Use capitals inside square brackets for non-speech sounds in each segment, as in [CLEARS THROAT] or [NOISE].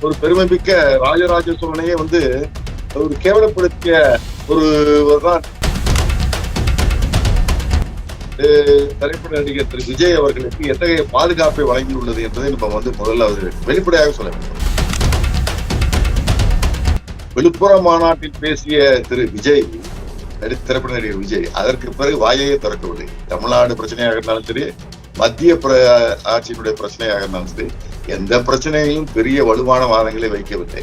ஒரு பெருமைமிக்க ராஜராஜ சோழனையே வந்து ஒரு கேவலப்படுத்திய ஒரு தான் திரைப்பட நடிகர் திரு விஜய் அவர்களுக்கு எத்தகைய பாதுகாப்பை வழங்கியுள்ளது என்பதை நம்ம வந்து முதல்ல அவர் வெளிப்படையாக சொல்ல வேண்டும். விழுப்புரம் மாநாட்டில் பேசிய திரு விஜய் திரைப்பட நடிகர் விஜய் அதற்கு பிறகு வாயையே திறக்கவில்லை. தமிழ்நாடு பிரச்சனையாக இருந்தாலும் சரி மத்திய பிர- ஆட்சியினுடைய பிரச்சனையாக இருந்தாலும் சரி எந்த பிரச்சனையிலும் பெரிய வலுவான வாதங்களை வைக்கவில்லை.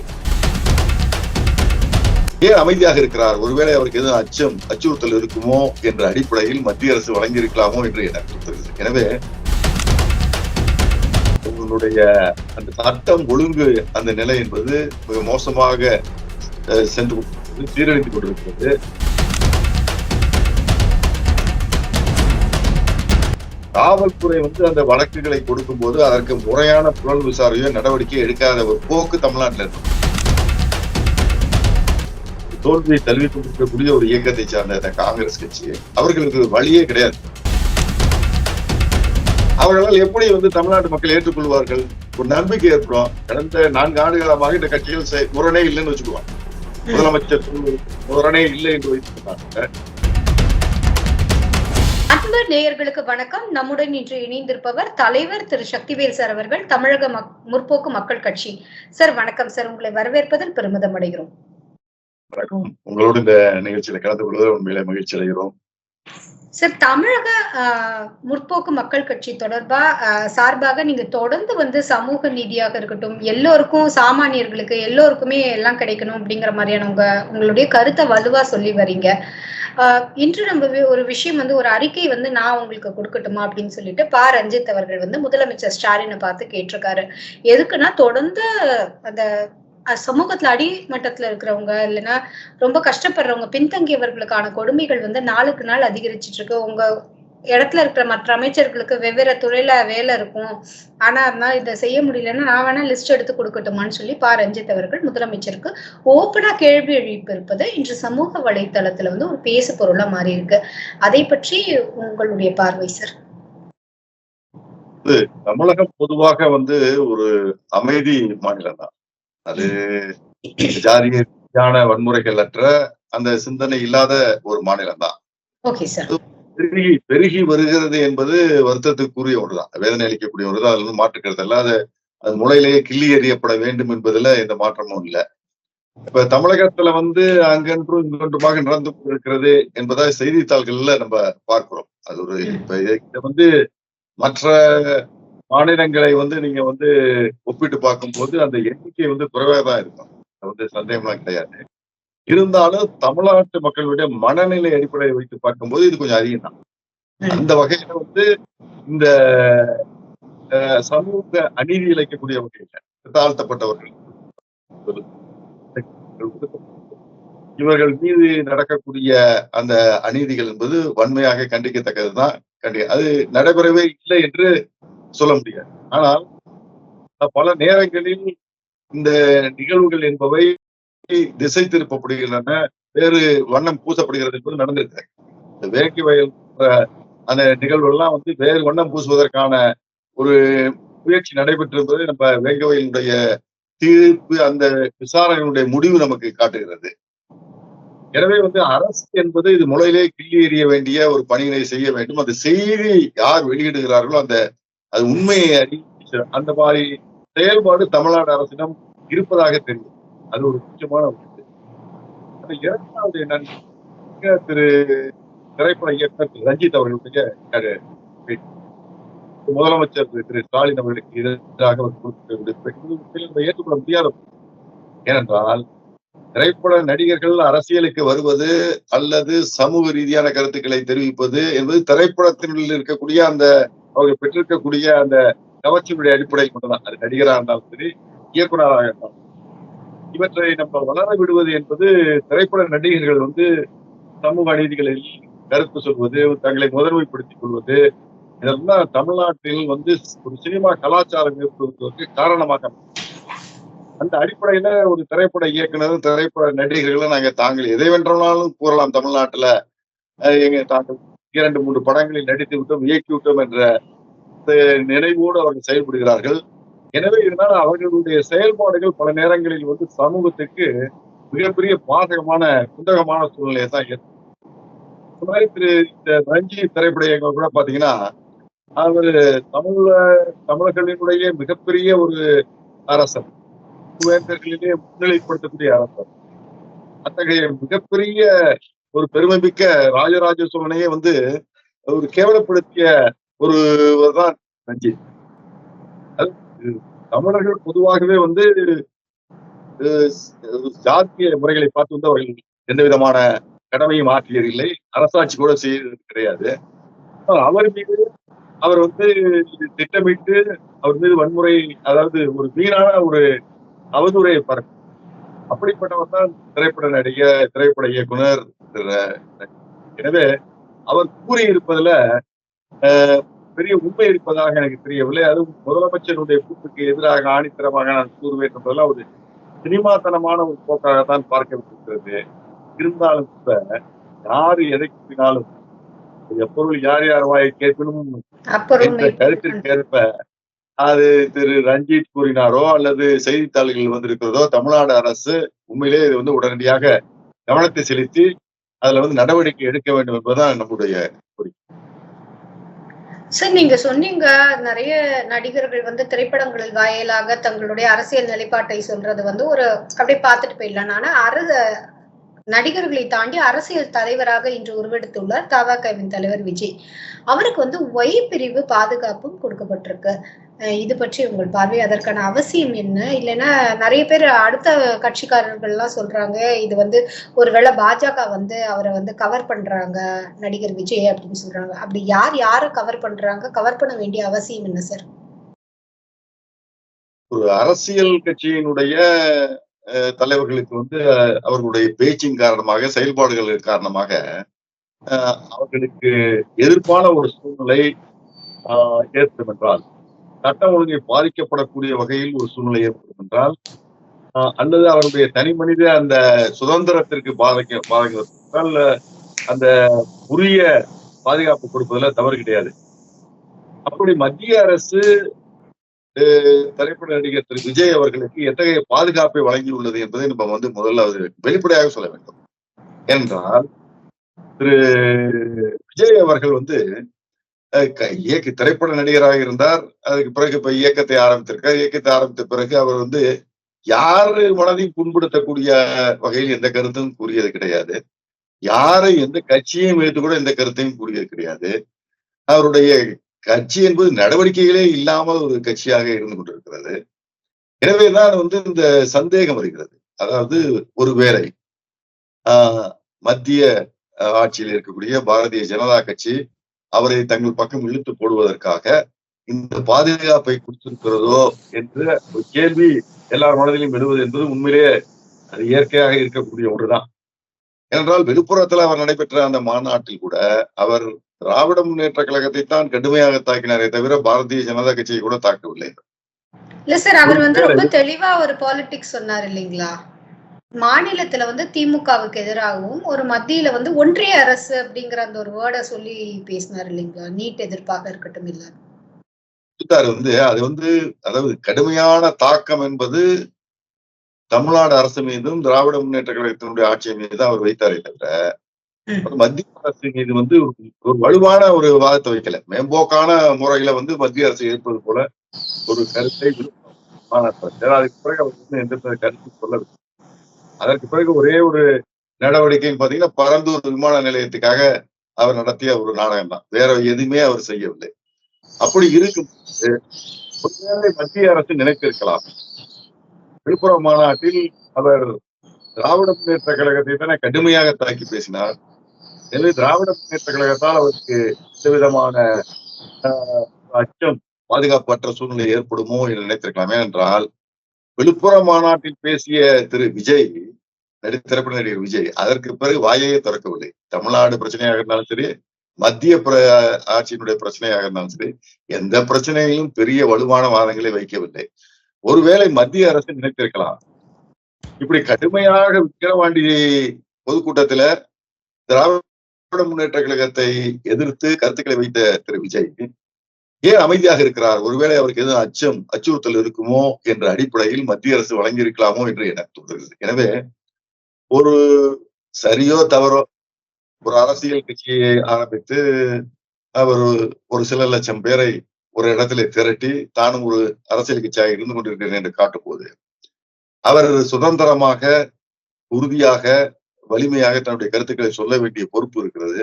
ஏன் அமைதியாக இருக்கிறார்? ஒருவேளை அவருக்கு எதுவும் அச்சம் அச்சுறுத்தல் இருக்குமோ என்ற அடிப்படையில் மத்திய அரசு வழங்கியிருக்கலாமோ என்று எனக்கு தோன்றுகிறது. எனவே உங்களுடைய அந்த சட்டம் ஒழுங்கு அந்த நிலை என்பது மிக மோசமாக அஹ், சென்று கொண்டிருக்கிறது, சீரழிந்து கொண்டிருக்கிறது. காவல்துறை வந்து அந்த வழக்குகளை கொடுக்கும் போது அதற்கு முறையான புலன் விசாரணையோ நடவடிக்கை எடுக்காத ஒரு போக்கு தமிழ்நாட்டில் இருக்கும் தோல்வியை தழுவி கொடுக்கக்கூடிய ஒரு இயக்கத்தை சார்ந்த இந்த காங்கிரஸ் கட்சி அவர்களுக்கு வழியே கிடையாது. அவர்களால் எப்படி வந்து தமிழ்நாட்டு மக்கள் ஏற்றுக்கொள்வார்கள்? ஒரு நம்பிக்கை ஏற்படும். கடந்த நான்கு ஆண்டுகாலமாக இந்த கட்சிகள் செய்- முரணே இல்லைன்னு வச்சுக்குவாங்க. முதலமைச்சர் முரணே இல்லை என்று வைத்திருக்கிறாங்க அன்பு நேயர்களுக்கு வணக்கம். நம்முடன் இன்று இணைந்திருப்பவர் தலைவர் திரு. சக்திவேல் சார் அவர்கள் தமிழக மக்- முற்போக்கு மக்கள் கட்சி. சார் வணக்கம் சார். உங்களை வரவேற்பதில் பெருமிதம் அடைகிறோம். வணக்கம். உங்களோடு இந்த நிகழ்ச்சியில கலந்து கொள்வதில் உண்மையிலே மகிழ்ச்சி அடைகிறோம். சார் தமிழக முற்போக்கு மக்கள் கட்சி தொடர்பா சார்பாக நீங்க தொடர்ந்து வந்து சமூக நீதியாக இருக்கட்டும் எல்லோருக்கும் சாமானியர்களுக்கு எல்லோருக்குமே எல்லாம் கிடைக்கணும் அப்படிங்கிற மாதிரியான உங்க உங்களுடைய கருத்தை வலுவா சொல்லி வரீங்க. இன்று நம்ம ஒரு விஷயம் வந்து ஒரு அறிக்கை வந்து நான் உங்களுக்கு கொடுக்கட்டுமா அப்படின்னு சொல்லிட்டு பா. ரஞ்சித் அவர்கள் வந்து முதலமைச்சர் ஸ்டாலினை பார்த்து கேட்டிருக்காரு. எதுக்குன்னா தொடர்ந்து அந்த சமூகத்துல அடிமட்டத்துல இருக்கிறவங்க இல்லைன்னா ரொம்ப கஷ்டப்படுறவங்க பின்தங்கியவர்களுக்கான கொடுமைகள் வந்து நாளுக்கு நாள் அதிகரிச்சிட்டு இருக்கு. உங்க இடத்துல இருக்கிற மற்ற அமைச்சர்களுக்கு வெவ்வேறு துறையில வேலை இருக்கும். ஆனா அதனால இதை செய்ய முடியலன்னா நான் வேணா லிஸ்ட் எடுத்து கொடுக்கட்டுமான்னு சொல்லி பா. ரஞ்சித் அவர்கள் முதலமைச்சருக்கு ஓப்பனா கேள்வி எழுப்பு இருப்பது இன்று சமூக வலைத்தளத்துல வந்து ஒரு பேசு பொருளா மாறி இருக்கு. அதை பற்றி உங்களுடைய பார்வை சார் தமிழகம் பொதுவாக வந்து ஒரு அமைதி மாநிலம் தான் அது ஜாதிய ரீதியான வன்முறைகள் அற்ற அந்த சிந்தனை இல்லாத ஒரு மாநிலம் தான் பெருகி பெருகி வருகிறது என்பது வருத்தத்துக்குரிய ஒன்றுதான். வேதனை அளிக்கக்கூடிய ஒன்றுதான். அதுல இருந்து மாற்றுக்கிறது இல்ல. அது அது முளையிலேயே கிள்ளி எறியப்பட வேண்டும் என்பதுல எந்த மாற்றமும் இல்லை. இப்ப தமிழகத்துல வந்து அங்கென்றும் இங்கொன்றுமாக நடந்து கொண்டிருக்கிறது என்பதை செய்தித்தாள்கள்ல நம்ம பார்க்கிறோம். அது ஒரு இப்ப இதை வந்து மற்ற மாநிலங்களை வந்து நீங்க வந்து ஒப்பிட்டு பார்க்கும்போது அந்த எண்ணிக்கை வந்து குறைவா தான் இருக்கும். வந்து சந்தேகம்லாம் கிடையாது. இருந்தாலும் தமிழ்நாட்டு மக்களுடைய மனநிலை அடிப்படையை வைத்து பார்க்கும்போது இது கொஞ்சம் அதிகம் தான். இந்த அந்த வகையில வந்து இந்த சமூக அநீதி இழைக்கக்கூடிய வகையில தாழ்த்தப்பட்டவர்கள். இவர்கள் மீது நடக்கக்கூடிய அந்த அநீதிகள் என்பது வன்மையாக கண்டிக்கத்தக்கதுதான். கண்டி அது நடைபெறவே இல்லை என்று சொல்ல முடியாது ஆனால் பல நேரங்களில் இந்த நிகழ்வுகள் என்பவை திசை திருப்பப்படுகின்றன வேறு வண்ணம் பூசப்படுகிறது என்பது நடந்திருக்கு இந்த வேங்கி வயல் அந்த நிகழ்வுகள்லாம் வந்து வேறு வண்ணம் பூசுவதற்கான ஒரு முயற்சி நடைபெற்றிருப்பது நம்ம வேங்க தீர்ப்பு அந்த விசாரணையினுடைய முடிவு நமக்கு காட்டுகிறது. எனவே வந்து அரசு என்பது இது முளையிலே கிள்ளி எறிய வேண்டிய ஒரு பணியினை செய்ய வேண்டும். அந்த செய்தி யார் வெளியிடுகிறார்களோ அந்த அது உண்மையை அறிவிச்சு அந்த மாதிரி செயல்பாடு தமிழ்நாடு அரசிடம் இருப்பதாக தெரியும். அது ஒரு முக்கியமான ஒன்று அந்த இரண்டாவது என்னன்னு திரு திரைப்பட இயக்குனர் திரு ரஞ்சித் அவர்களுடைய முதலமைச்சர் திரு ஸ்டாலின் அவர்களுக்கு எதிராக அவர் கொடுத்த ஏற்றுக்கொள்ள முடியாத ஏனென்றால் திரைப்பட நடிகர்கள் அரசியலுக்கு வருவது அல்லது சமூக ரீதியான கருத்துக்களை தெரிவிப்பது என்பது திரைப்படத்தினுள் இருக்கக்கூடிய அந்த அவங்க பெற்றிருக்கக்கூடிய அந்த கவர்ச்சியினுடைய அடிப்படையில் கொண்டுதான். அது நடிகராக இருந்தாலும் சரி இயக்குனராக இருந்தாலும் இவற்றை நம்ம வளர விடுவது என்பது திரைப்பட நடிகர்கள் வந்து சமூக அநீதிகளில் கருத்து சொல்வது தங்களை முதன்மைப்படுத்திக் கொள்வது இதெல்லாம் தமிழ்நாட்டில் வந்து ஒரு சினிமா கலாச்சாரம் ஏற்படுவதற்கு காரணமாக அந்த அடிப்படையில ஒரு திரைப்பட இயக்குனர் திரைப்பட நடிகர்களை நாங்க தாங்கள் எதை வென்றாலும் கூறலாம் தமிழ்நாட்டுல. எங்க தாங்கள் இரண்டு மூன்று படங்களில் நடித்து விட்டோம் இயக்கி விட்டோம் என்ற நினைவோடு அவர்கள் செயல்படுகிறார்கள். எனவே இதனால் அவர்களுடைய செயல்பாடுகள் பல நேரங்களில் வந்து சமூகத்துக்கு மிகப்பெரிய பாதகமான குந்தகமான சூழ்நிலையை தான் ஏற்படும் மாதிரி திரு இந்த திரைப்பட இயக்கம் கூட பாத்தீங்கன்னா அவர் தமிழ தமிழர்களினுடைய மிகப்பெரிய ஒரு அரசர். வேந்தர்களிலே முன்னிலைப்படுத்தக்கூடிய அரசர். அத்தகைய மிகப்பெரிய ஒரு பெருமைமிக்க ராஜராஜ சோழனையே வந்து ஒரு கேவலப்படுத்திய ஒரு தான் நஞ்சி. அது தமிழர்கள் பொதுவாகவே வந்து ஜாத்திய முறைகளை பார்த்து வந்து அவர்கள் எந்த விதமான கடமையும் ஆற்றியதில்லை. அரசாட்சி கூட செய்தது கிடையாது. அவர் மீது அவர் வந்து திட்டமிட்டு அவர் மீது வன்முறை அதாவது ஒரு வீணான ஒரு அவதூறை பரப்பு. அப்படிப்பட்டவர் தான் திரைப்பட நடிகர் திரைப்பட இயக்குனர் திரு எனவே அவர் கூறியிருப்பதுல பெரிய உண்மை இருப்பதாக எனக்கு தெரியவில்லை. அதுவும் முதலமைச்சருடைய கூட்டுக்கு எதிராக ஆணித்தரமாக நான் கூறுவேன் என்பதெல்லாம் ஒரு சினிமாத்தனமான ஒரு போக்காகத்தான் பார்க்கப்பட்டிருக்கிறது. இருந்தாலும் கூட யாரு எதை கூறினாலும் எப்பொருள் யார் யார் வாயை கேட்பினும் அப்பொருள் என்ற கருத்திற்கு ஏற்ப அது திரு ரஞ்சித் கூறினாரோ அல்லது செய்தித்தாள்கள் வந்திருக்கிறதோ தமிழ்நாடு அரசு உண்மையிலே இது வந்து உடனடியாக கவனத்தை செலுத்தி அதுல வந்து நடவடிக்கை எடுக்க வேண்டும் என்பதுதான் நம்முடைய சார் நீங்க சொன்னீங்க நிறைய நடிகர்கள் வந்து திரைப்படங்களில் வாயிலாக தங்களுடைய அரசியல் நிலைப்பாட்டை சொல்றது வந்து ஒரு அப்படியே பார்த்துட்டு போயிடலாம். ஆனா அரச நடிகர்களை தாண்டி அரசியல் தலைவராக இன்று உருவெடுத்துள்ளார் தவாகவின் தலைவர் விஜய். அவருக்கு வந்து ஒய் பிரிவு பாதுகாப்பும் கொடுக்கப்பட்டிருக்கு. இது பற்றி உங்கள் பார்வை அதற்கான அவசியம் என்ன? இல்லைன்னா நிறைய பேர் அடுத்த கட்சிக்காரர்கள் எல்லாம் சொல்றாங்க இது வந்து ஒருவேளை பாஜக வந்து அவரை வந்து கவர் பண்றாங்க நடிகர் விஜய் அப்படின்னு சொல்றாங்க. அப்படி யார் யாரை கவர் பண்றாங்க? கவர் பண்ண வேண்டிய அவசியம் என்ன சார் ஒரு அரசியல் கட்சியினுடைய தலைவர்களுக்கு வந்து அவர்களுடைய பேச்சின் காரணமாக செயல்பாடுகள் காரணமாக அவர்களுக்கு எதிர்ப்பான ஒரு சூழ்நிலை ஆஹ், ஏற்படும் என்றால் சட்ட ஒழுங்கை பாதிக்கப்படக்கூடிய வகையில் ஒரு சூழ்நிலை ஏற்படும் என்றால் அல்லது அவருடைய தனி மனித அந்த சுதந்திரத்திற்கு பாதிக்க பாதிக்கப்பட்டால் அந்த உரிய பாதுகாப்பு கொடுப்பதுல தவறு கிடையாது. அப்படி மத்திய அரசு திரைப்பட நடிகர் திரு. விஜய் அவர்களுக்கு எத்தகைய பாதுகாப்பை வழங்கியுள்ளது என்பதை நம்ம வந்து முதல்ல வெளிப்படையாக சொல்ல வேண்டும். என்றால் திரு. விஜய் அவர்கள் வந்து இயக்க திரைப்பட நடிகராக இருந்தார். அதுக்கு பிறகு இப்ப இயக்கத்தை ஆரம்பித்திருக்கார். இயக்கத்தை ஆரம்பித்த பிறகு அவர் வந்து யாரு மனதையும் புண்படுத்தக்கூடிய வகையில் எந்த கருத்தும் கூறியது கிடையாது. யாரை எந்த கட்சியையும் வைத்து கூட எந்த கருத்தையும் கூறியது கிடையாது. அவருடைய கட்சி என்பது நடவடிக்கைகளே இல்லாமல் ஒரு கட்சியாக இருந்து கொண்டிருக்கிறது. எனவேதான் வந்து இந்த சந்தேகம் வருகிறது. அதாவது ஒருவேளை ஆஹ், மத்திய ஆட்சியில் இருக்கக்கூடிய பாரதிய ஜனதா கட்சி அவரை தங்கள் பக்கம் இழுத்து போடுவதற்காக இந்த பாதுகாப்பை கொடுத்திருக்கிறதோ என்ற ஒரு கேள்வி எல்லார் மனதிலும் எழுவது என்பது உண்மையிலேயே அது இயற்கையாக இருக்கக்கூடிய ஒன்றுதான். ஏனென்றால் விழுப்புரத்துல அவர் நடைபெற்ற அந்த மாநாட்டில் கூட அவர் திராவிட முன்னேற்ற கழகத்தை தான் கடுமையாக தாக்கினாரே தவிர பாரதிய ஜனதா கட்சியை கூட தாக்கவில்லை. இல்ல சார் அவர் வந்து ரொம்ப தெளிவா ஒரு பாலிடிக்ஸ் சொன்னார் இல்லைங்களா? மாநிலத்துல வந்து திமுகவுக்கு எதிராகவும் ஒரு மத்தியில வந்து ஒன்றிய அரசு அப்படிங்கிற அந்த ஒரு வேர்டை சொல்லி பேசினார் இல்லைங்களா? நீட் எதிர்ப்பாக இருக்கட்டும் இல்ல. வந்து அது வந்து அதாவது கடுமையான தாக்கம் என்பது தமிழ்நாடு அரசு மீதும் திராவிட முன்னேற்ற கழகத்தினுடைய ஆட்சி மீது அவர் வைத்தாரே தவிர மத்திய அரசு மீது வந்து ஒரு- வலுவான ஒரு வாதத்தை வைக்கல. மேம்போக்கான முறையில வந்து மத்திய அரசு ஏற்பது போல ஒரு கருத்தை மாநாட்டில் அவர் வந்து எந்த கருத்து சொல்லவில்லை. அதற்கு பிறகு ஒரே ஒரு நடவடிக்கைன்னு பாத்தீங்கன்னா பரந்தூர் விமான நிலையத்துக்காக அவர் நடத்திய ஒரு நாடகம் தான் வேற எதுவுமே அவர் செய்யவில்லை. அப்படி இருக்கும் போது, மத்திய அரசு நினைத்திருக்கலாம். விழுப்புரம் மாநாட்டில் அவர் திராவிட முன்னேற்ற கழகத்தை தானே கடுமையாக தாக்கி பேசினார். எனவே திராவிட முன்னேற்ற கழகத்தால் அவருக்கு எந்த விதமான அச்சம் பாதுகாப்பற்ற சூழ்நிலை ஏற்படுமோ என்று நினைத்திருக்கலாம். ஏனென்றால் விழுப்புரம் மாநாட்டில் பேசிய திரு விஜய் நடி நடிகர் விஜய் அதற்கு பிறகு வாயையே திறக்கவில்லை. தமிழ்நாடு பிரச்சனையாக இருந்தாலும் சரி மத்திய பிர- ஆட்சியினுடைய பிரச்சனையாக இருந்தாலும் சரி எந்த பிரச்சனையிலும் பெரிய வலுவான வாதங்களை வைக்கவில்லை. ஒருவேளை மத்திய அரசு நினைத்திருக்கலாம். இப்படி கடுமையாக விக்கிரவாண்டி பொதுக்கூட்டத்துல திராவிட முன்னேற்ற கழகத்தை எதிர்த்து கருத்துக்களை வைத்த திரு விஜய் ஏன் அமைதியாக இருக்கிறார்? ஒருவேளை அவருக்கு எதுவும் அச்சம் அச்சுறுத்தல் இருக்குமோ என்ற அடிப்படையில் மத்திய அரசு வழங்கியிருக்கலாமோ என்று எனக்கு தோன்றுகிறது. எனவே ஒரு சரியோ தவறோ ஒரு அரசியல் கட்சியை ஆரம்பித்து அவர் ஒரு சில லட்சம் பேரை ஒரு இடத்துல திரட்டி தானும் ஒரு அரசியல் கட்சியாக இருந்து கொண்டிருக்கிறேன் என்று காட்டும்போது அவர் சுதந்திரமாக உறுதியாக வலிமையாக தன்னுடைய கருத்துக்களை சொல்ல வேண்டிய பொறுப்பு இருக்கிறது.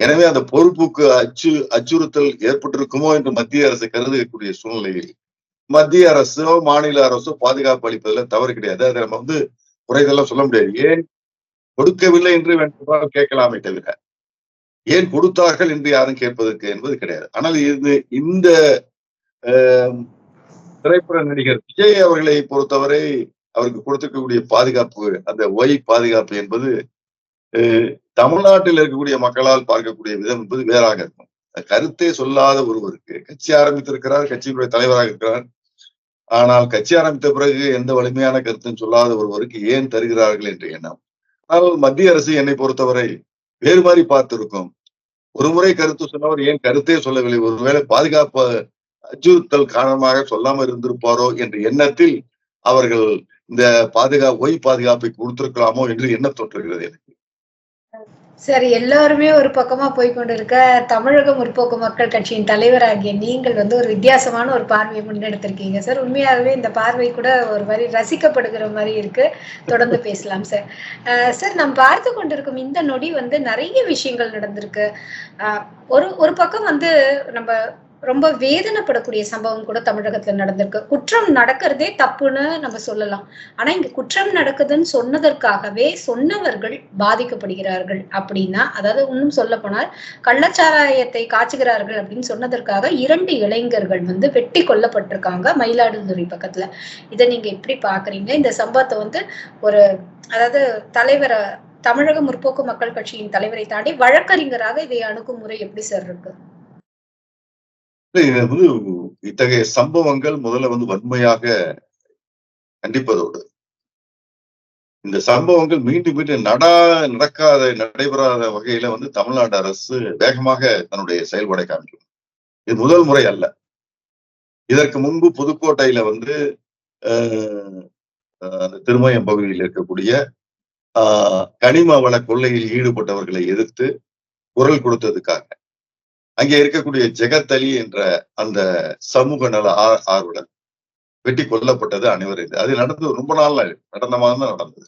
எனவே அந்த பொறுப்புக்கு அச்சு அச்சுறுத்தல் ஏற்பட்டிருக்குமோ என்று மத்திய அரசு கருதக்கூடிய சூழ்நிலையில் மத்திய அரசோ மாநில அரசோ பாதுகாப்பு அளிப்பதில் தவறு கிடையாது. அதை நம்ம வந்து குறைதெல்லாம் சொல்ல முடியாது. ஏன் கொடுக்கவில்லை என்று வேண்டுமானால் கேட்கலாமே தவிர ஏன் கொடுத்தார்கள் என்று யாரும் கேட்பதற்கு என்பது கிடையாது. ஆனால் இது இந்த திரைப்பட நடிகர் விஜய் அவர்களை பொறுத்தவரை அவருக்கு கொடுத்திருக்கக்கூடிய பாதுகாப்பு அந்த ஒய் பாதுகாப்பு என்பது தமிழ்நாட்டில் இருக்கக்கூடிய மக்களால் பார்க்கக்கூடிய விதம் என்பது வேறாக இருக்கும். கருத்தே சொல்லாத ஒருவருக்கு கட்சி ஆரம்பித்திருக்கிறார் கட்சியினுடைய தலைவராக இருக்கிறார். ஆனால் கட்சி ஆரம்பித்த பிறகு எந்த வலிமையான கருத்தும் சொல்லாத ஒருவருக்கு ஏன் தருகிறார்கள் என்ற எண்ணம். ஆனால் மத்திய அரசு என்னை பொறுத்தவரை வேறு மாதிரி பார்த்திருக்கும். ஒரு முறை கருத்து சொன்னவர் ஏன் கருத்தே சொல்லவில்லை? ஒருவேளை பாதுகாப்பு அச்சுறுத்தல் காரணமாக சொல்லாமல் இருந்திருப்பாரோ என்ற எண்ணத்தில் அவர்கள் இந்த பாதுகாப்பு ஒய் பாதுகாப்பை கொடுத்திருக்கலாமோ என்று எண்ணம் தோன்றுகிறது எனக்கு. சரி எல்லாருமே ஒரு பக்கமா போய்கொண்டிருக்க தமிழக முற்போக்கு மக்கள் கட்சியின் தலைவராகிய நீங்கள் வந்து ஒரு வித்தியாசமான ஒரு பார்வையை முன்னெடுத்திருக்கீங்க. சார் உண்மையாகவே இந்த பார்வை கூட ஒரு மாதிரி ரசிக்கப்படுகிற மாதிரி இருக்கு. தொடர்ந்து பேசலாம் சார். சார் நாம் பார்த்து கொண்டிருக்கும் இந்த நொடி வந்து நிறைய விஷயங்கள் நடந்திருக்கு. ஒரு ஒரு பக்கம் வந்து நம்ம ரொம்ப வேதனைப்படக்கூடிய சம்பவம் கூட தமிழகத்துல நடந்திருக்கு. குற்றம் நடக்கிறதே தப்புன்னு நம்ம சொல்லலாம். ஆனா இங்க குற்றம் நடக்குதுன்னு சொன்னதற்காகவே சொன்னவர்கள் பாதிக்கப்படுகிறார்கள் அப்படின்னா அதாவது இன்னும் சொல்ல போனால் கள்ளச்சாராயத்தை காய்ச்சுகிறார்கள் அப்படின்னு சொன்னதற்காக இரண்டு இளைஞர்கள் வந்து வெட்டி கொல்லப்பட்டிருக்காங்க மயிலாடுதுறை பக்கத்துல. இதை நீங்க எப்படி பாக்குறீங்க? இந்த சம்பவத்தை வந்து ஒரு அதாவது தலைவரை தமிழக முற்போக்கு மக்கள் கட்சியின் தலைவரை தாண்டி வழக்கறிஞராக இதை அணுகுமுறை எப்படி சார் இருக்கு? வந்து இத்தகைய சம்பவங்கள் முதல்ல வந்து வன்மையாக கண்டிப்பதோடு. இந்த சம்பவங்கள் மீண்டும் மீண்டும் நடா நடக்காத நடைபெறாத வகையில வந்து தமிழ்நாடு அரசு வேகமாக தன்னுடைய செயல்பாடை காமிக்கும் இது முதல் முறை அல்ல. இதற்கு முன்பு புதுக்கோட்டையில வந்து அந்த திருமயம் பகுதியில் இருக்கக்கூடிய கனிம வள கொள்ளையில் ஈடுபட்டவர்களை எதிர்த்து குரல் கொடுத்ததுக்காக அங்கே இருக்கக்கூடிய ஜெகத்தலி என்ற அந்த சமூக நல ஆர்வலன் வெட்டி கொல்லப்பட்டது அனைவரும். அது நடந்தது ரொம்ப நாள் நடந்த மாதிரி தான் நடந்தது.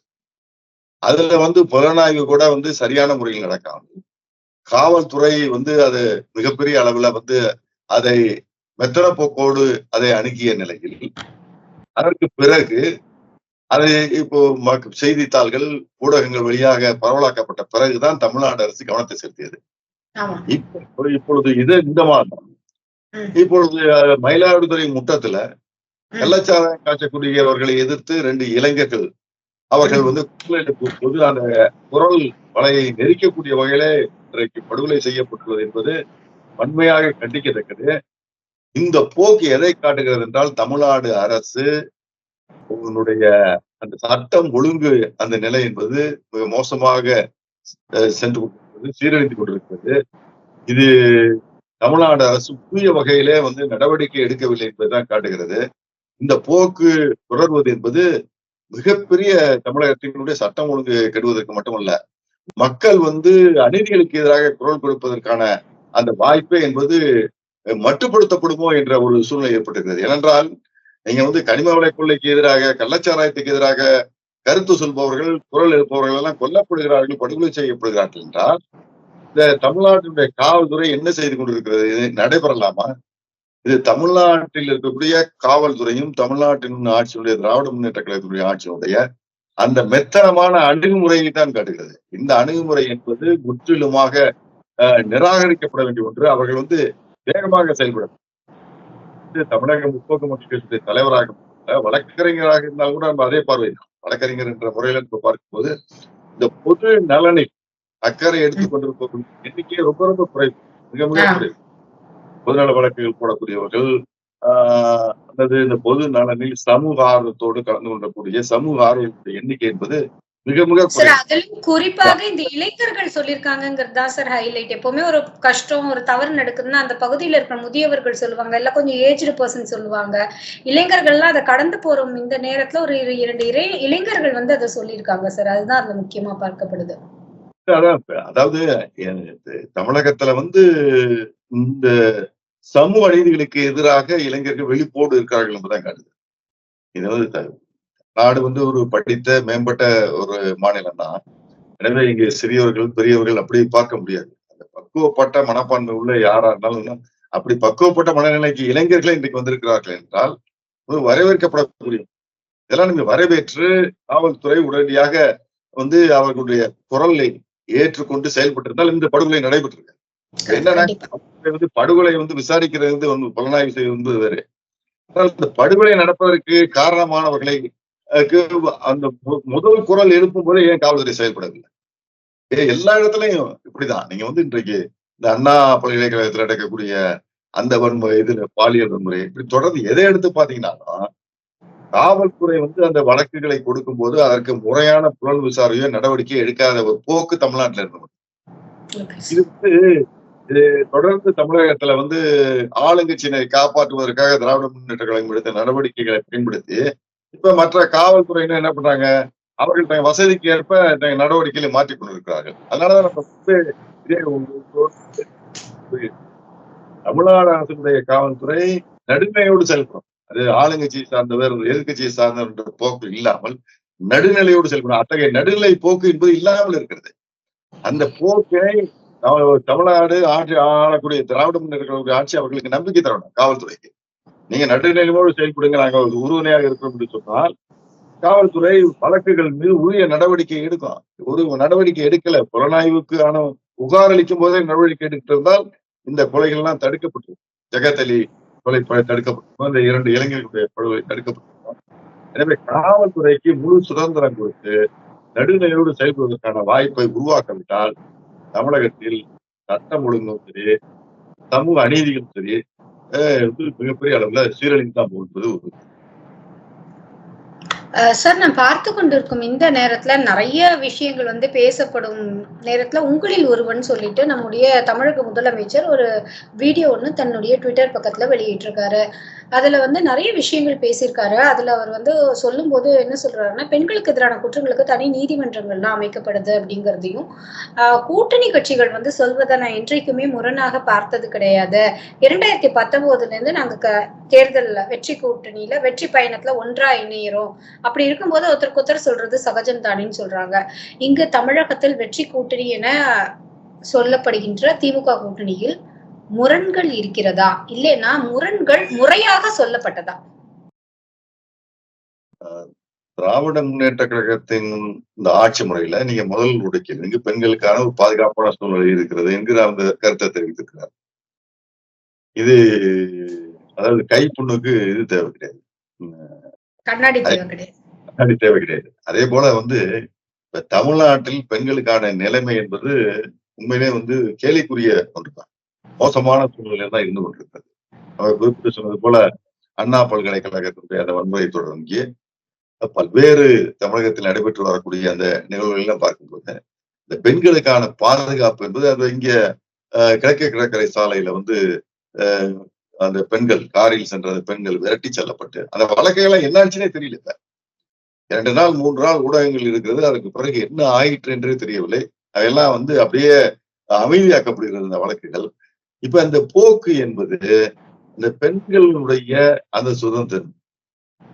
அதுல வந்து புலனாய்வு கூட வந்து சரியான முறையில் நடக்காம காவல்துறை வந்து அது மிகப்பெரிய அளவுல வந்து அதை மெத்தன போக்கோடு அதை அணுகிய நிலையில் அதற்கு பிறகு அதை இப்போ செய்தித்தாள்கள் ஊடகங்கள் வழியாக பரவலாக்கப்பட்ட பிறகுதான் தமிழ்நாடு அரசு கவனத்தை செலுத்தியது. இப்பொழுது இது இந்த மாதம். இப்பொழுது மயிலாடுதுறை முட்டத்துல கள்ளச்சாராயம் காய்ச்சக்கூடியவர்களை எதிர்த்து ரெண்டு இளைஞர்கள் அவர்கள் வந்து குரல் போது அந்த குரல் வலையை நெரிக்கக்கூடிய வகையில இன்றைக்கு படுகொலை செய்யப்பட்டுள்ளது என்பது வன்மையாக கண்டிக்கத்தக்கது. இந்த போக்கு எதை காட்டுகிறது என்றால் தமிழ்நாடு அரசு உன்னுடைய அந்த சட்டம் ஒழுங்கு அந்த நிலை என்பது மிக மோசமாக சென்று கொண்டிருக்கிறது சீரழிந்து கொண்டிருக்கிறது. இது தமிழ்நாடு அரசு புதிய வகையிலே வந்து நடவடிக்கை எடுக்கவில்லை என்பதுதான் காட்டுகிறது. இந்த போக்கு தொடர்வது என்பது மிகப்பெரிய தமிழகத்தினுடைய சட்டம் ஒழுங்கு கெடுவதற்கு மட்டுமல்ல மக்கள் வந்து அநீதிகளுக்கு எதிராக குரல் கொடுப்பதற்கான அந்த வாய்ப்பே என்பது மட்டுப்படுத்தப்படுமோ என்ற ஒரு சூழ்நிலை ஏற்பட்டிருக்கிறது. ஏனென்றால் நீங்க வந்து கனிம வளை கொள்ளைக்கு எதிராக கள்ளச்சாராயத்துக்கு எதிராக கருத்து சொல்பவர்கள் குரல் எழுப்பவர்கள் எல்லாம் கொல்லப்படுகிறார்கள் படுகொலை செய்யப்படுகிறார்கள் என்றால் இந்த தமிழ்நாட்டினுடைய காவல்துறை என்ன செய்து கொண்டிருக்கிறது? இது நடைபெறலாமா? இது தமிழ்நாட்டில் இருக்கக்கூடிய காவல்துறையும் தமிழ்நாட்டின் ஆட்சியுடைய திராவிட முன்னேற்ற கழகத்துடைய ஆட்சியுடைய அந்த மெத்தனமான அணுகுமுறையை தான் காட்டுகிறது. இந்த அணுகுமுறை என்பது முற்றிலுமாக நிராகரிக்கப்பட வேண்டிய ஒன்று. அவர்கள் வந்து வேகமாக செயல்படும் தமிழக முற்போக்கு மக்களுடைய தலைவராக வழக்கறிஞராக இருந்தால் கூட நம்ம அதே பார்வை வழக்கறிஞர் என்ற முறையில நம்ம பார்க்கும்போது இந்த பொது நலனில் அக்கறை எடுத்துக் கொண்டிருப்பவர்கள் எண்ணிக்கை ரொம்ப ரொம்ப குறைவு மிக மிக குறைவு. பொதுநல வழக்குகள் போடக்கூடியவர்கள் ஆஹ் அல்லது இந்த பொது நலனில் சமூக ஆர்வத்தோடு கலந்து கொள்ளக்கூடிய சமூக ஆர்வத்துடைய எண்ணிக்கை என்பது மிக மிக சார் அதிலும் குறிப்பாக இந்த இளைஞர்கள் சொல்லியிருக்காங்கிறது தான் சார் ஹைலைட் எப்பவுமே ஒரு கஷ்டம் ஒரு தவறு நடக்குதுன்னா அந்த பகுதியில இருக்கிற முதியவர்கள் சொல்லுவாங்க இல்ல கொஞ்சம் ஏஜ்டு பர்சன் சொல்லுவாங்க. இளைஞர்கள்லாம் அதை கடந்து போறோம் இந்த நேரத்துல ஒரு இரு- இரண்டு இறை இளைஞர்கள் வந்து அதை சொல்லியிருக்காங்க சார். அதுதான் அதுல முக்கியமா பார்க்கப்படுது. அதாவது தமிழகத்துல வந்து இந்த சமூக அநீதிகளுக்கு எதிராக இளைஞர்கள் வெளிப்போடு இருக்கிறார்கள் என்பதுதான் காட்டுது இது வந்து நாடு வந்து ஒரு படித்த மேம்பட்ட ஒரு மாநிலம் தான் எனவே இங்க சிறியவர்கள் பெரியவர்கள் அப்படி பார்க்க முடியாது. அந்த பக்குவப்பட்ட மனப்பான்மை உள்ள யாரா இருந்தாலும் அப்படி பக்குவப்பட்ட மனநிலைக்கு இளைஞர்களே இன்றைக்கு வந்திருக்கிறார்கள் என்றால் வரவேற்கப்படக்கூடிய இதெல்லாம் நீங்க வரவேற்று காவல்துறை உடனடியாக வந்து அவர்களுடைய குரலை ஏற்றுக்கொண்டு செயல்பட்டிருந்தால் இந்த படுகொலை நடைபெற்றிருக்கு என்னன்னா வந்து படுகொலை வந்து விசாரிக்கிறது வந்து புலனாய்வு செய்வது வந்து வேறு. ஆனால் இந்த படுகொலை நடப்பதற்கு காரணமானவர்களை அந்த முதல் குரல் எழுப்பும் போது ஏன் காவல்துறை செயல்படவில்லை? எல்லா இடத்துலயும் இப்படிதான். நீங்க வந்து இன்றைக்கு இந்த அண்ணா பல்கலைக்கழகத்தில் நடக்கக்கூடிய அந்த வன்முறை இதுல பாலியல் வன்முறை இப்படி தொடர்ந்து எதை எடுத்து பாத்தீங்கன்னா காவல்துறை வந்து அந்த வழக்குகளை கொடுக்கும் போது அதற்கு முறையான புலன் விசாரணையோ நடவடிக்கை எடுக்காத ஒரு போக்கு தமிழ்நாட்டுல இருந்து Okay, sir. இது வந்து இது தொடர்ந்து தமிழகத்துல வந்து ஆளுங்கட்சியினரை காப்பாற்றுவதற்காக திராவிட முன்னேற்ற கழகம் எடுத்த நடவடிக்கைகளை பயன்படுத்தி இப்ப மற்ற காவல்துறையினர் என்ன பண்றாங்க? அவர்கள் தங்கள் வசதிக்கு ஏற்ப தங்கள் நடவடிக்கைகளை மாற்றிக் கொண்டிருக்கிறார்கள். அதனாலதான் நம்ம வந்து இதே தமிழ்நாடு அரசுடைய காவல்துறை நடுநிலையோடு செயல்படும். அது ஆளுங்கட்சியை சார்ந்தவர் எதிர்கட்சியை சார்ந்தவர் என்ற போக்கு இல்லாமல் நடுநிலையோடு செயல்படும். அத்தகைய நடுநிலை போக்கு என்பது இல்லாமல் இருக்கிறது. அந்த போக்கை தமிழ்நாடு ஆட்சி ஆளக்கூடிய திராவிட முன்னேற்ற ஆட்சி அவர்களுக்கு நம்பிக்கை தரணும் காவல்துறைக்கு. நீங்க நடுநிலையோடு செயல்படுங்க நாங்கள் ஒரு உறுதுணையாக இருக்கிறோம் என்று சொன்னால் காவல்துறை வழக்குகள் மீது உரிய நடவடிக்கை எடுக்கும். ஒரு நடவடிக்கை எடுக்கல புலனாய்வுக்கு ஆன புகார் அளிக்கும் போதே நடவடிக்கை எடுத்து இருந்தால் இந்த கொலைகள் எல்லாம் தடுக்கப்பட்டு ஜெகத்தலி கொலை தடுக்கப்பட்டு தடுக்கப்பட்டிருக்கும் இந்த இரண்டு இளைஞர்களுடைய படுகொலை தடுக்கப்பட்டிருக்கும் எனவே காவல்துறைக்கு முழு சுதந்திரம் கொடுத்து நடுநிலையோடு செயல்படுவதற்கான வாய்ப்பை உருவாக்காவிட்டால் தமிழகத்தில் சட்டம் ஒழுங்கும் சரி சமூக அநீதியும் சரி மிகப்பெரிய அளவுல சீரழிந்து போகுது ஒரு சார் நான் பார்த்து கொண்டிருக்கும் இந்த நேரத்துல நிறைய விஷயங்கள் வந்து பேசப்படும் நேரத்துல உங்களில் ஒருவன் சொல்லிட்டு நம்முடைய தமிழக முதலமைச்சர் ஒரு வீடியோ ஒன்று தன்னுடைய ட்விட்டர் பக்கத்துல வெளியிட்டிருக்காரு. அதுல வந்து நிறைய விஷயங்கள் பேசியிருக்காரு. அதுல அவர் வந்து சொல்லும்போது என்ன சொல்றாருன்னா பெண்களுக்கு எதிரான குற்றங்களுக்கு தனி நீதிமன்றங்கள்லாம் அமைக்கப்படுது அப்படிங்கிறதையும் கூட்டணி கட்சிகள் வந்து சொல்வதை நான் என்றைக்குமே முரணாக பார்த்தது கிடையாது. இரண்டாயிரத்தி பத்தொன்பதுல இருந்து நாங்க க- தேர்தல்ல வெற்றி கூட்டணியில வெற்றி பயணத்துல ஒன்றா இணையிறோம். அப்படி இருக்கும்போது ஒருத்தருக்கு ஒருத்தர் சொல்றது சகஜம் தானேன்னு சொல்றாங்க. இங்கு தமிழகத்தில் வெற்றி கூட்டணி என சொல்லப்படுகின்ற திமுக கூட்டணியில் முரண்கள் இருக்கிறதா? இல்லைன்னா முரண்கள் முறையாக சொல்லப்பட்டதா? திராவிட முன்னேற்ற கழகத்தின் இந்த ஆட்சி முறையில நீங்க முதல் உடைக்கல் இங்கு பெண்களுக்கான ஒரு பாதுகாப்பான சூழ்நிலை இருக்கிறது என்கிற அந்த கருத்தை தெரிவித்திருக்கிறார். இது அதாவது கைப்புண்ணுக்கு இது தேவை கிடையாது. உம், கண்ணாடி தேவை கிடையாது. கண்ணாடி தேவை கிடையாது. அதே போல வந்து இப்ப தமிழ்நாட்டில் பெண்களுக்கான நிலைமை என்பது உண்மையிலே வந்து கேலிக்குரிய ஒன்றுதான். மோசமான சூழ்நிலை தான் இருந்து கொண்டிருக்கிறது. அவர் குறிப்பிட்டு சொன்னது போல அண்ணா பல்கலைக்கழகத்தினுடைய அந்த வன்முறை தொடர்ந்து பல்வேறு தமிழகத்தில் நடைபெற்று வரக்கூடிய அந்த நிகழ்வுகள் எல்லாம் பார்க்கும்போது இந்த பெண்களுக்கான பாதுகாப்பு என்பது அது இங்க அஹ், கிழக்கு கடற்கரை சாலையில வந்து அந்த பெண்கள் காரில் சென்ற அந்த பெண்கள் விரட்டி செல்லப்பட்டு அந்த வழக்கையெல்லாம் என்னாச்சுன்னே தெரியல இரண்டு நாள் மூன்று நாள் ஊடகங்கள் இருக்கிறது அதுக்கு பிறகு என்ன ஆயிற்று என்றே தெரியவில்லை. அதெல்லாம் வந்து அப்படியே அமைதியாக்கப்படுகிறது இந்த வழக்குகள். இப்ப அந்த போக்கு என்பது இந்த பெண்களுடைய அந்த சுதந்திரம்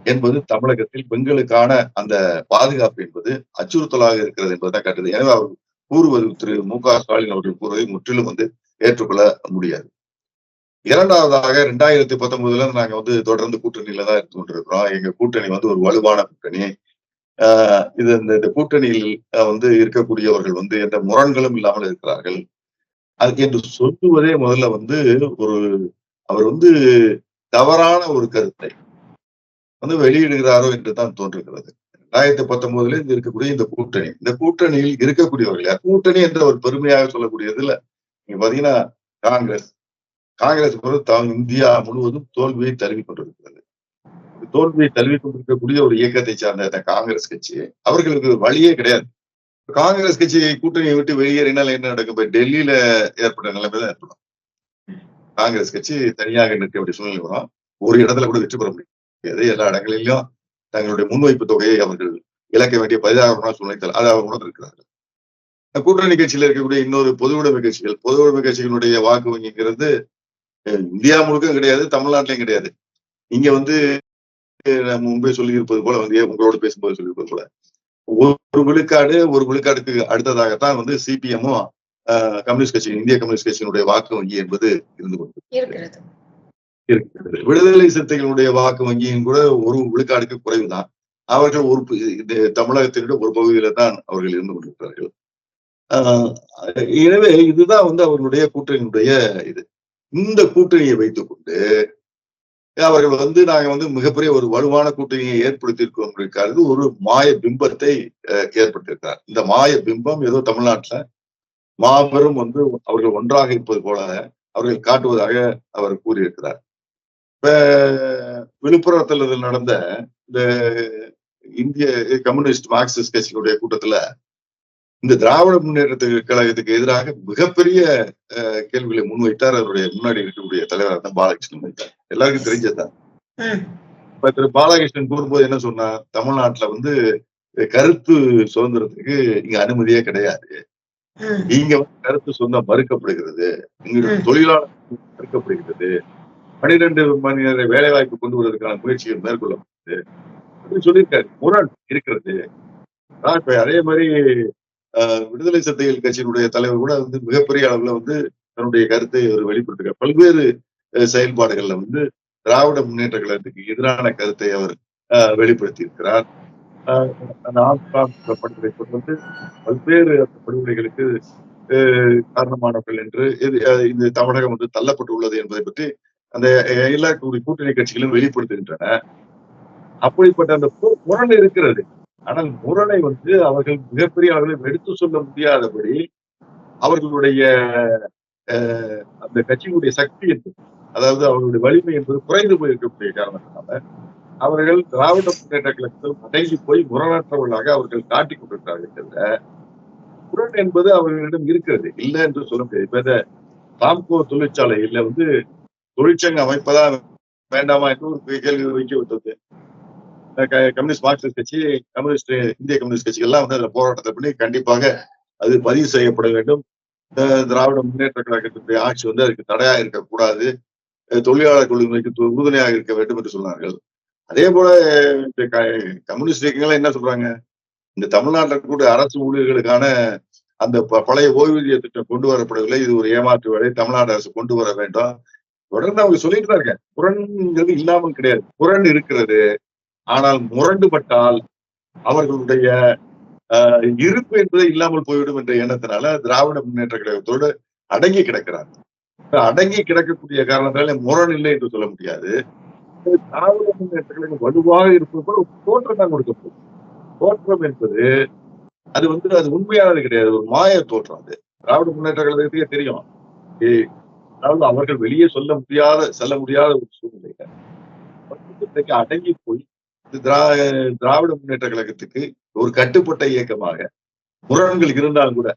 என்பது தமிழகத்தில் பெண்களுக்கான அந்த பாதுகாப்பு என்பது அச்சுறுத்தலாக இருக்கிறது என்பதுதான் கட்டுது எனவே அவர் கூறுவது திரு மு க ஸ்டாலின் அவர்கள் கூறுவதை முற்றிலும் வந்து ஏற்றுக்கொள்ள முடியாது. இரண்டாவதாக ரெண்டாயிரத்தி பத்தொன்பதுல இருந்து நாங்க வந்து தொடர்ந்து கூட்டணியில தான் இருந்து கொண்டிருக்கிறோம். எங்க கூட்டணி வந்து ஒரு வலுவான கூட்டணி. ஆஹ் இது இந்த இந்த கூட்டணியில் அஹ், வந்து இருக்கக்கூடியவர்கள் வந்து எந்த முரண்களும் இல்லாமல் இருக்கிறார்கள். அது என்று சொல்லுவதே முதல்ல வந்து ஒரு அவர் வந்து தவறான ஒரு கருத்தை வந்து வெளியிடுகிறாரோ என்று தான் தோன்றுகிறது. ரெண்டாயிரத்தி பத்தொன்பதுல இருந்து இருக்கக்கூடிய இந்த கூட்டணி. இந்த கூட்டணியில் இருக்கக்கூடியவர்கள் யார்? கூட்டணி என்ற ஒரு பெருமையாக சொல்லக்கூடியது இல்ல. நீங்க பாத்தீங்கன்னா காங்கிரஸ். காங்கிரஸ் பொறுத்து இந்தியா முழுவதும் தோல்வியை தழுவி கொண்டிருக்கிறது. தோல்வியை தழுவி கொண்டிருக்கக்கூடிய ஒரு இயக்கத்தை சார்ந்த காங்கிரஸ் கட்சி அவர்களுக்கு வழியே கிடையாது. காங்கிரஸ் கட்சி கூட்டணியை விட்டு வெளியேறினால் என்ன நடக்கும்? இப்ப டெல்லியில ஏற்பட்ட நிலைமை தான் ஏற்படும். காங்கிரஸ் கட்சி தனியாக நிற்க வேண்டிய சூழ்நிலை வரும். ஒரு இடத்துல கூட வெற்றி பெற எது எல்லா இடங்களிலும் தங்களுடைய முன்வைப்பு தொகையை அவர்கள் இழக்க வேண்டிய பரிதாபமான சூழ்நிலை அதை அவர் உணர்ந்திருக்கிறார்கள். கூட்டணி கட்சியில இருக்கக்கூடிய இன்னொரு பொது உடைமை கட்சிகள் பொது உடைமை கட்சிகளுடைய வாக்கு வங்கிங்கிறது இந்தியா முழுக்க கிடையாது தமிழ்நாட்டிலையும் கிடையாது. இங்க வந்து நம்ம முன்பே சொல்லி இருப்பது போல வந்து உங்களோட பேசும்போது சொல்லியிருப்பது போல ஒரு விழுக்காடு ஒரு விழுக்காடுக்கு அடுத்ததாகத்தான் வந்து சிபிஎம்மும் கம்யூனிஸ்ட் கட்சி இந்திய கம்யூனிஸ்ட் கட்சியினுடைய வாக்கு வங்கி என்பது இருந்து கொண்டு இருக்கிறது. விடுதலை சிறுத்தைகளுடைய வாக்கு வங்கியும் கூட ஒரு விழுக்காடுக்கு குறைவுதான். அவர்கள் ஒரு தமிழகத்தினுடைய ஒரு பகுதியில தான் அவர்கள் இருந்து கொண்டிருக்கிறார்கள். எனவே இதுதான் வந்து அவர்களுடைய கூட்டணியினுடைய இது. இந்த கூட்டணியை வைத்துக்கொண்டு அவர்கள் வந்து நாங்க வந்து மிகப்பெரிய ஒரு வலுவான கூட்டணியை ஏற்படுத்தியிருக்கோம் இருக்காரு ஒரு மாய பிம்பத்தை அஹ், ஏற்படுத்தியிருக்கிறார். இந்த மாய பிம்பம் ஏதோ தமிழ்நாட்டுல மாபெரும் வந்து அவர்கள் ஒன்றாக இருப்பது போல அவர்கள் காட்டுவதாக அவர் கூறியிருக்கிறார். இப்ப விழுப்புரத்தில் நடந்த இந்த இந்திய கம்யூனிஸ்ட் மார்க்சிஸ்ட் கட்சியினுடைய கூட்டத்துல இந்த திராவிட முன்னேற்றத்துக்கு கழகத்துக்கு எதிராக மிகப்பெரிய கேள்விகளை முன்வைத்தார் அவருடைய முன்னாடி இருக்கக்கூடிய தலைவராக தான் பாலகிருஷ்ணன் வைத்தார் எல்லாருக்கும் தெரிஞ்சதுதான். இப்ப திரு பாலகிருஷ்ணன் கூறும்போது என்ன சொன்னார்? தமிழ்நாட்டுல வந்து கருத்து சுதந்திரத்துக்கு இங்க அனுமதியே கிடையாது. இங்க வந்து கருத்து சொந்தம் மறுக்கப்படுகிறது. இங்க ம். தொழிலாளர் மறுக்கப்படுகிறது. பனிரெண்டு மணி நேர வேலை வாய்ப்பு கொண்டு வருவதற்கான முயற்சிகள் மேற்கொள்ளப்படுது அப்படின்னு சொல்லியிருக்காரு. முரண் இருக்கிறது. அதே மாதிரி விடுதலை சிறுத்தைகள் கட்சியினுடைய தலைவர் கூட வந்து மிகப்பெரிய அளவுல வந்து தன்னுடைய கருத்தை அவர் வெளிப்படுத்துகிறார் பல்வேறு செயல்பாடுகள்ல வந்து திராவிட முன்னேற்ற கழகத்துக்கு எதிரான கருத்தை அவர் ஆஹ், வெளிப்படுத்தி இருக்கிறார் ஆஹ், படுகொலை கொண்டு வந்து பல்வேறு அந்த படுகொலைகளுக்கு காரணமானவர்கள் என்று இது இந்த தமிழகம் வந்து தள்ளப்பட்டு உள்ளது என்பதை பற்றி அந்த எல்லா கூட்டணி கட்சிகளும் வெளிப்படுத்துகின்றன. அப்படிப்பட்ட அந்த பு- இருக்கிறது. ஆனால் முரணை வந்து அவர்கள் மிகப்பெரிய அளவில் எடுத்து சொல்ல முடியாதபடி அவர்களுடைய அஹ், அந்த கட்சியினுடைய சக்தி என்பது அதாவது அவர்களுடைய வலிமை என்பது குறைந்து போயிருக்கக்கூடிய காரணத்தினால அவர்கள் திராவிட முன்னேற்ற கழகத்தில் அடங்கி போய் முரணற்றவர்களாக அவர்கள் காட்டிக் கொண்டிருக்கிறார்கள் தவிர முரண் என்பது அவர்களிடம் இருக்கிறது. இல்லை என்று சொல்ல முடியாது. இப்ப இந்த சாம்கோ தொழிற்சாலையில வந்து தொழிற்சங்கம் அமைப்பதா வேண்டாமா என்று ஒரு கேள்வி வைக்க விட்டது. கம்யூனிஸ்ட் மார்க்சிஸ்ட் கட்சி கம்யூனிஸ்ட் இந்திய கம்யூனிஸ்ட் கட்சிகள்லாம் வந்து அதில் போராட்டத்தை பண்ணி கண்டிப்பாக அது பதிவு செய்யப்பட வேண்டும். இந்த திராவிட முன்னேற்ற கழகத்தினுடைய ஆட்சி வந்து அதுக்கு தடையா இருக்கக்கூடாது. தொழிலாளர் கொள்கைக்கு உறுதுணையாக இருக்க வேண்டும் என்று சொன்னார்கள். அதே போல கம்யூனிஸ்ட் இயக்கங்கள் என்ன சொல்றாங்க? இந்த தமிழ்நாட்டில் கூட அரசு ஊழியர்களுக்கான அந்த ப- பழைய ஓய்வூதிய திட்டம் கொண்டு வரப்படவில்லை. இது ஒரு ஏமாற்று வேலை. தமிழ்நாடு அரசு கொண்டு வர வேண்டும். தொடர்ந்து அவங்க சொல்லிட்டு தான் இருக்கேன் புறன்கிறது இல்லாமல் கிடையாது. புறன் இருக்கிறது. ஆனால் முரண்டுபட்டால் அவர்களுடைய ஆஹ், இருப்பு என்பதை இல்லாமல் போய்விடும் என்ற எண்ணத்தினால திராவிட முன்னேற்ற கழகத்தோடு அடங்கி கிடக்கிறாங்க அடங்கி கிடக்கக்கூடிய காரணத்தாலே முரண் இல்லை என்று சொல்ல முடியாது. திராவிட முன்னேற்ற கழகம் வலுவாக இருப்பது போல ஒரு தோற்றம் தான் கொடுக்கப்படும் தோற்றம் என்பது அது வந்து அது உண்மையானது கிடையாது. ஒரு மாய தோற்றம் அது. திராவிட முன்னேற்ற கழகத்துக்கே தெரியும். ஏய், அதாவது அவர்கள் வெளியே சொல்ல முடியாத செல்ல முடியாத ஒரு சூழ்நிலையில. அடங்கி போய் திராவிட முன்னேற்ற கழகத்துக்கு ஒரு கட்டுப்பட்ட இயக்கமாக முரண்கள் இருந்தாலும் கூட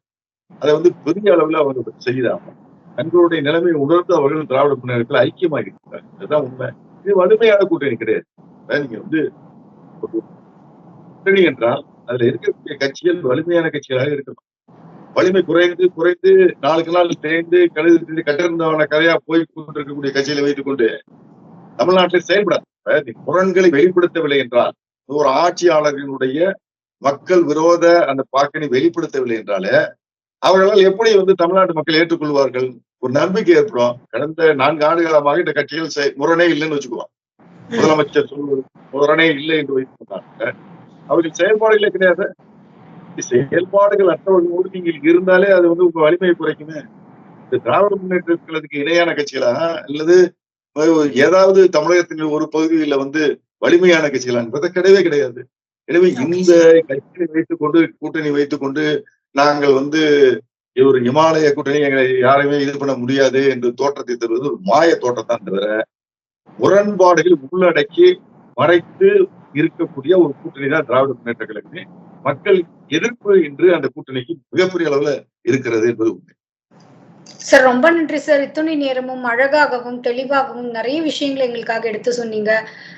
அதை வந்து பெரிய அளவுல அவர் செய்தாங்க. தங்களுடைய நிலைமையை உணர்ந்து அவர்கள் திராவிட முன்னேற்றத்தில் ஐக்கியமாக இருக்கிறாங்க அதுதான் உண்மை. இது வலிமையான கூட்டணி கிடையாது. நீங்க வந்து கூட்டணி என்றால் அதுல இருக்கக்கூடிய கட்சிகள் வலிமையான கட்சிகளாக இருக்கணும். வலிமை குறைந்து குறைந்து நாளுக்கு நாள் தேய்ந்து கழுது கட்டிருந்தவன கதையா போய் கொண்டிருக்கக்கூடிய கட்சிகளை வைத்துக் கொண்டு தமிழ்நாட்டில் செயல்படாது. முரண்களை வெளிப்படுத்தவில்லை என்றால் ஒரு ஆட்சியாளர்களுடைய மக்கள் விரோத அந்த பாக்கினை வெளிப்படுத்தவில்லை என்றாலே அவர்களால் எப்படி வந்து தமிழ்நாட்டு மக்கள் ஏற்றுக்கொள்வார்கள்? ஒரு நம்பிக்கை ஏற்படும். கடந்த நான்கு ஆண்டு காலமாக இந்த கட்சிகள் செய்- முரணே இல்லைன்னு வச்சுக்குவோம். முதலமைச்சர் சொல்வது முரணே இல்லை என்று வைத்துக் கொண்டாங்க அவர்கள் செயல்பாடுகளே கிடையாது. செயல்பாடுகள் அற்றவர்களோடு நீங்கள் இருந்தாலே அது வந்து உங்க வலிமையை குறைக்குமே. இந்த திராவிட முன்னேற்றத்துக்கு இணையான கட்சிகளா அல்லது ஏதாவது தமிழகத்தின் ஒரு பகுதியில வந்து வலிமையான கட்சிகளா என்பது கிடையவே கிடையாது. எனவே இந்த கட்சியை வைத்துக் கொண்டு கூட்டணி வைத்துக் கொண்டு நாங்கள் வந்து ஒரு இமாலய கூட்டணி எங்களை யாரையுமே இது பண்ண முடியாது என்று தோற்றத்தை தருவது ஒரு மாய தோற்றம் தான் தவிர முரண்பாடுகள் உள்ளடக்கி மறைத்து இருக்கக்கூடிய ஒரு கூட்டணி தான் திராவிட முன்னேற்ற கழகமே. மக்கள் எதிர்ப்பு என்று அந்த கூட்டணிக்கு மிகப்பெரிய அளவுல இருக்கிறது என்பது உண்மை. சார் ரொம்ப நன்றி சார். இத்துணை நேரமும் அழகாகவும் தெளிவாகவும் நிறைய விஷயங்களை எங்களுக்காக எடுத்து சொன்னீங்க.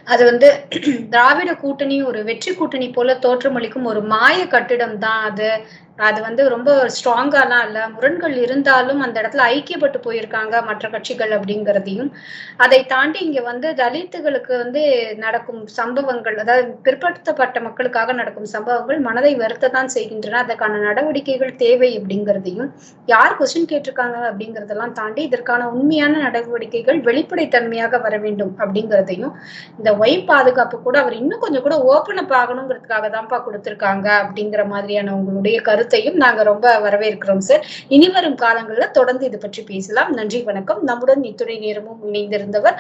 அது வந்து [CLEARS THROAT] திராவிட கூட்டணி ஒரு வெற்றி கூட்டணி போல தோற்றமளிக்கும் ஒரு மாய கட்டிடம் தான் அது. அது வந்து ரொம்ப ஸ்ட்ராங்காலாம் இல்ல. முரண்கள் இருந்தாலும் அந்த இடத்துல ஐக்கியப்பட்டு போயிருக்காங்க மற்ற கட்சிகள் அப்படிங்கிறதையும். அதை தாண்டி இங்க வந்து தலித்துகளுக்கு வந்து நடக்கும் சம்பவங்கள் அதாவது பிற்படுத்தப்பட்ட மக்களுக்காக நடக்கும் சம்பவங்கள் மனதை வருத்தத்தான் செய்கின்றன. அதற்கான நடவடிக்கைகள் தேவை அப்படிங்கிறதையும் யார் கொஸ்டின் கேட்டிருக்காங்க அப்படிங்கறதெல்லாம் தாண்டி இதற்கான உண்மையான நடவடிக்கைகள் வெளிப்படைத்தன்மையாக வர வேண்டும் அப்படிங்கிறதையும் இந்த ஒய் பாதுகாப்பு கூட அவர் இன்னும் கொஞ்சம் கூட ஓபன் அப் ஆகணுங்கிறதுக்காக தான்ப்பா கொடுத்திருக்காங்க அப்படிங்கிற மாதிரியான உங்களுடைய கருத்தையும் நாங்க ரொம்ப வரவேற்கிறோம் சார் இனிவரும் காலங்களில் தொடர்ந்து இது பற்றி பேசலாம். நன்றி வணக்கம். நம்முடன் இத்துணை நேரமும் இணைந்திருந்தவர்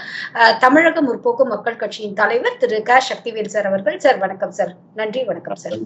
தமிழக முற்போக்கு மக்கள் கட்சியின் தலைவர் திரு க. சக்திவேல் சார் அவர்கள். சார் வணக்கம் சார் நன்றி வணக்கம் சார்